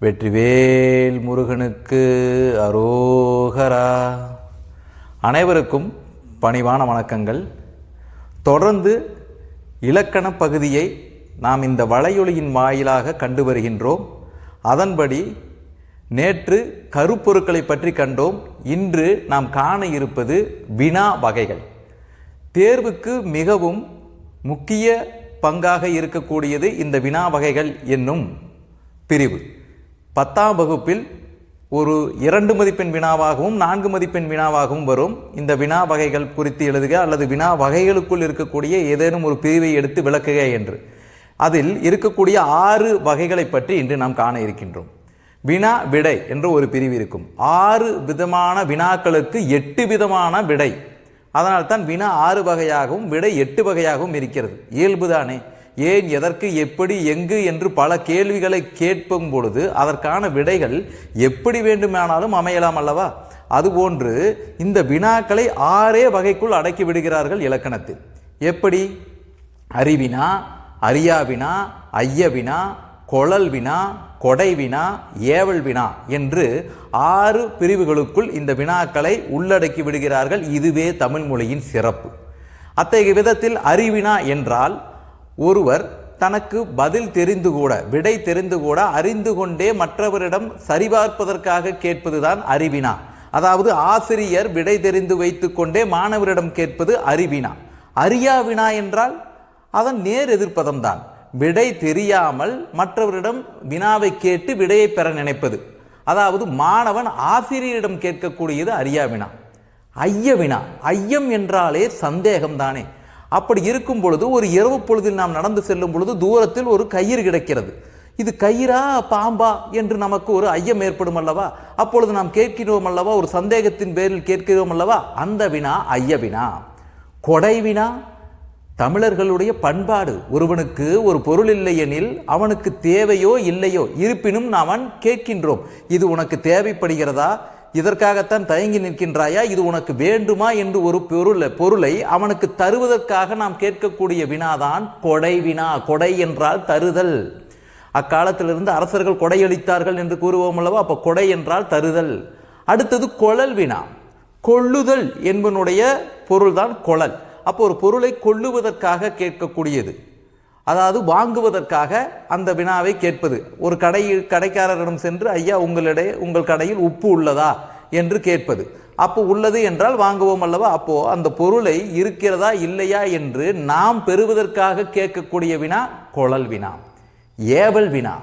வெற்றிவேல் முருகனுக்கு அரோகரா. அனைவருக்கும் பணிவான வணக்கங்கள். தொடர்ந்து இலக்கண பகுதியை நாம் இந்த வலையொலியின் வாயிலாக கண்டு வருகின்றோம். அதன்படி நேற்று கருப்பொருட்களை பற்றி கண்டோம். இன்று நாம் காண இருப்பது வினா வகைகள். தேர்வுக்கு மிகவும் முக்கிய பங்காக இருக்கக்கூடியது இந்த வினா வகைகள் என்னும் பிரிவு. பத்தாம் வகுப்பில் ஒரு இரண்டு மதிப்பெண் வினாவாகவும் நான்கு மதிப்பெண் வினாவாகவும் வரும். இந்த வினா வகைகள் குறித்து எழுதுக அல்லது வினா வகைகளுக்குள் இருக்கக்கூடிய ஏதேனும் ஒரு பிரிவை எடுத்து விளக்குக என்று. அதில் இருக்கக்கூடிய ஆறு வகைகளை பற்றி இன்று நாம் காண இருக்கின்றோம். வினா விடை என்ற ஒரு பிரிவு இருக்கும். ஆறு விதமான வினாக்களுக்கு எட்டு விதமான விடை. அதனால்தான் வினா ஆறு வகையாகவும் விடை எட்டு வகையாகவும் இருக்கிறது. இயல்புதானே? ஏன் எதற்கு எப்படி எங்கு என்று பல கேள்விகளை கேட்கும் பொழுது அதற்கான விடைகள் எப்படி வேண்டுமானாலும் அமையலாம் அல்லவா? அதுபோன்று இந்த வினாக்களை ஆறே வகைக்குள் அடக்கி விடுகிறார்கள் இலக்கணத்தில். எப்படி? அறிவினா அறியாவினா ஐயவினா கொழல் வினா கொடை வினா ஏவல் வினா என்று ஆறு பிரிவுகளுக்குள் இந்த வினாக்களை உள்ளடக்கி விடுகிறார்கள் இதுவே தமிழ் மொழியின் சிறப்பு. அத்தகைய விதத்தில் அறிவினா என்றால் ஒருவர் தனக்கு பதில் தெரிந்து கூட விடை தெரிந்து கூட அறிந்து கொண்டே மற்றவரிடம் சரிபார்ப்பதற்காக கேட்பதுதான் அறிவினா. அதாவது ஆசிரியர் விடை தெரிந்து வைத்துக்கொண்டே மாணவரிடம் கேட்பது அறிவினா. அறியாவினா என்றால் அதன் நேர் எதிர்ப்பதம்தான். விடை தெரியாமல் மற்றவரிடம் வினாவை கேட்டு விடையை பெற நினைப்பது. அதாவது மாணவன் ஆசிரியரிடம் கேட்கக்கூடியது அறியாவினா வினா. ஐய வினா. ஐயம் என்றாலே சந்தேகம் தானே அப்படி இருக்கும் பொழுது ஒரு இரவு பொழுதில் நாம் நடந்து செல்லும் பொழுது தூரத்தில் ஒரு கயிறு கிடைக்கிறது. இது கயிறா பாம்பா என்று நமக்கு ஒரு ஐயம் ஏற்படும் அல்லவா? அப்பொழுது நாம் கேட்கிறோம் அல்லவா? ஒரு சந்தேகத்தின் பேரில் கேட்கிறோம் அல்லவா? அந்த வினா ஐய வினா. கொடை வினா தமிழர்களுடைய பண்பாடு. ஒருவனுக்கு ஒரு பொருள் இல்லையெனில் அவனுக்கு தேவையோ இல்லையோ இருப்பினும் அவன் கேட்கின்றோம். இது உனக்கு தேவைப்படுகிறதா? இதற்காகத்தான் தயங்கி நிற்கின்றாயா? இது உனக்கு வேண்டுமா? என்று ஒரு பொருள் பொருளை அவனுக்கு தருவதற்காக நாம் கேட்கக்கூடிய வினாதான் கொடை வினா. கொடை என்றால் தருதல். அக்காலத்திலிருந்து அரசர்கள் கொடையளித்தார்கள் என்று கூறுவோம் அல்லவா? அப்போ கொடை என்றால் தருதல். அடுத்தது கொழல் வினா. கொள்ளுதல் என்பனுடைய பொருள்தான் கொழல். அப்போ ஒரு பொருளை கொள்ளுவதற்காக கேட்கக்கூடியது. அதாவது வாங்குவதற்காக அந்த வினாவை கேட்பது. ஒரு கடை கடைக்காரரிடம் சென்று ஐயா உங்களிடையே உங்கள் கடையில் உப்பு உள்ளதா? என்று கேட்பது. அப்போ உள்ளது என்றால் வாங்குவோம் அல்லவா? அப்போ அந்த பொருளை இருக்கிறதா இல்லையா? என்று நாம் பெறுவதற்காக கேட்கக்கூடிய வினா குழல் வினா ஏவல் வினா.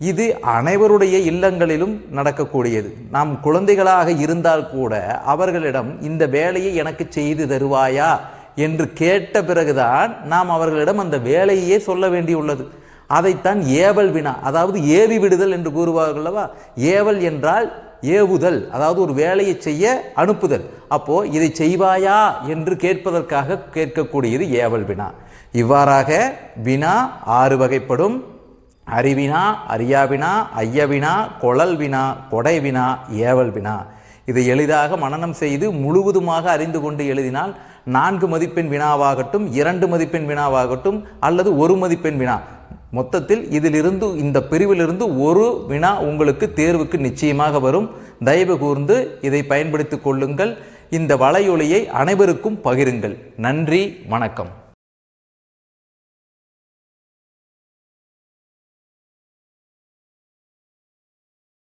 இது அனைவருடைய இல்லங்களிலும் நடக்கக்கூடியது. நாம் குழந்தைகளாக இருந்தால் கூட அவர்களிடம் இந்த வேலையை எனக்கு செய்து தருவாயா? என்று கேட்ட பிறகுதான் நாம் அவர்களிடம் அந்த வேலையே சொல்ல வேண்டியுள்ளது. அதைத்தான் ஏவல் வினா அதாவது ஏவி விடுதல் என்று கூறுவார்கள் அல்லவா? ஏவல் என்றால் ஏவுதல் அதாவது ஒரு வேலையை செய்ய அனுப்புதல். அப்போ இதை செய்வாயா என்று கேட்பதற்காக கேட்கக்கூடியது ஏவல் வினா. இவ்வாறாக வினா ஆறு வகைப்படும். அறிவினா அறியாவினா ஐயவினா கொழல் வினா கொடை வினா ஏவல் வினா. இதை எளிதாக மனநம் செய்து முழுவதுமாக அறிந்து கொண்டு எழுதினால் நான்கு மதிப்பெண் வினாவாகட்டும் இரண்டு மதிப்பெண் வினாவாகட்டும் அல்லது ஒரு மதிப்பெண் வினா. மொத்தத்தில் இதிலிருந்து இந்த பிரிவிலிருந்து ஒரு வினா உங்களுக்கு தேர்வுக்கு நிச்சயமாக வரும். தயவு கூர்ந்து இதை பயன்படுத்திக் கொள்ளுங்கள். இந்த வலையொலியை அனைவருக்கும் பகிருங்கள். நன்றி வணக்கம்.